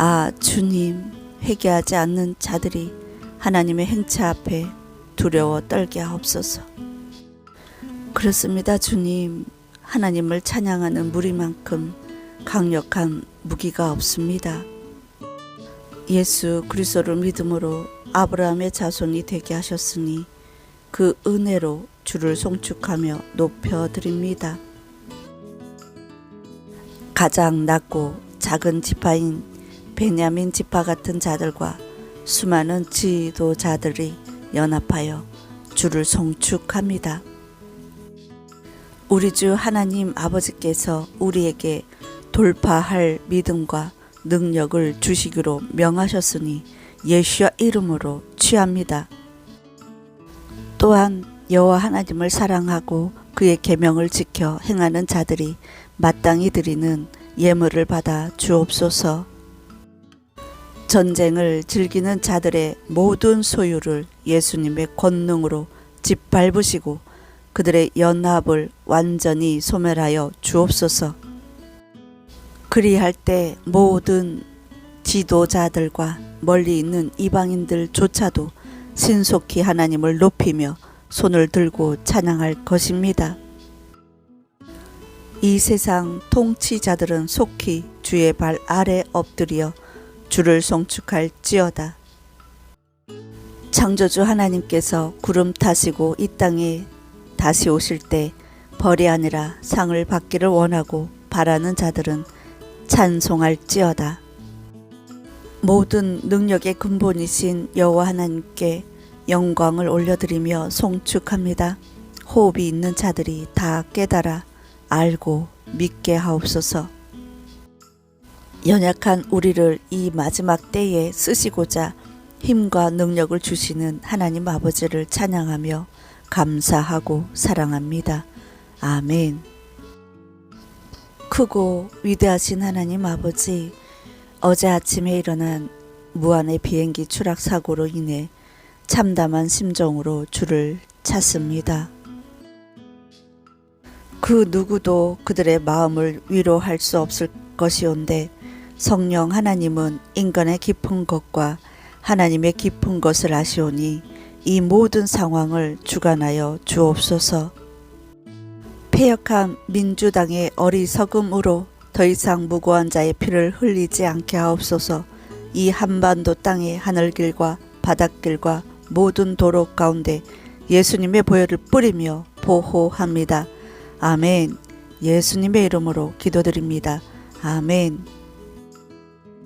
아, 주님, 회개하지 않는 자들이 하나님의 행체 앞에 두려워 떨게 하옵소서. 그렇습니다, 주님. 하나님을 찬양하는 무리만큼 강력한 무기가 없습니다. 예수 그리스도를 믿음으로 아브라함의 자손이 되게 하셨으니 그 은혜로 주를 송축하며 높여 드립니다. 가장 낮고 작은 지파인 베냐민 지파 같은 자들과 수많은 지도자들이 연합하여 주를 송축합니다. 우리 주 하나님 아버지께서 우리에게 돌파할 믿음과 능력을 주시기로 명하셨으니 예수와 이름으로 취합니다. 또한 여호와 하나님을 사랑하고 그의 계명을 지켜 행하는 자들이 마땅히 드리는 예물을 받아 주옵소서. 전쟁을 즐기는 자들의 모든 소유를 예수님의 권능으로 짓밟으시고 그들의 연합을 완전히 소멸하여 주옵소서. 그리할 때 모든 지도자들과 멀리 있는 이방인들조차도 신속히 하나님을 높이며 손을 들고 찬양할 것입니다. 이 세상 통치자들은 속히 주의 발 아래 엎드려 주를 송축할지어다. 창조주 하나님께서 구름 타시고 이 땅에 다시 오실 때 벌이 아니라 상을 받기를 원하고 바라는 자들은 찬송할지어다. 모든 능력의 근본이신 여호와 하나님께 영광을 올려드리며 송축합니다. 호흡이 있는 자들이 다 깨달아 알고 믿게 하옵소서. 연약한 우리를 이 마지막 때에 쓰시고자 힘과 능력을 주시는 하나님 아버지를 찬양하며 감사하고 사랑합니다. 아멘. 크고 위대하신 하나님 아버지, 어제 아침에 일어난 무한의 비행기 추락 사고로 인해 참담한 심정으로 주를 찾습니다. 그 누구도 그들의 마음을 위로할 수 없을 것이온데 성령 하나님은 인간의 깊은 것과 하나님의 깊은 것을 아시오니 이 모든 상황을 주관하여 주옵소서. 폐역한 민주당의 어리석음으로 더 이상 무고한 자의 피를 흘리지 않게 하옵소서. 이 한반도 땅의 하늘길과 바닷길과 모든 도로 가운데 예수님의 보혈을 뿌리며 보호합니다. 아멘. 예수님의 이름으로 기도드립니다. 아멘.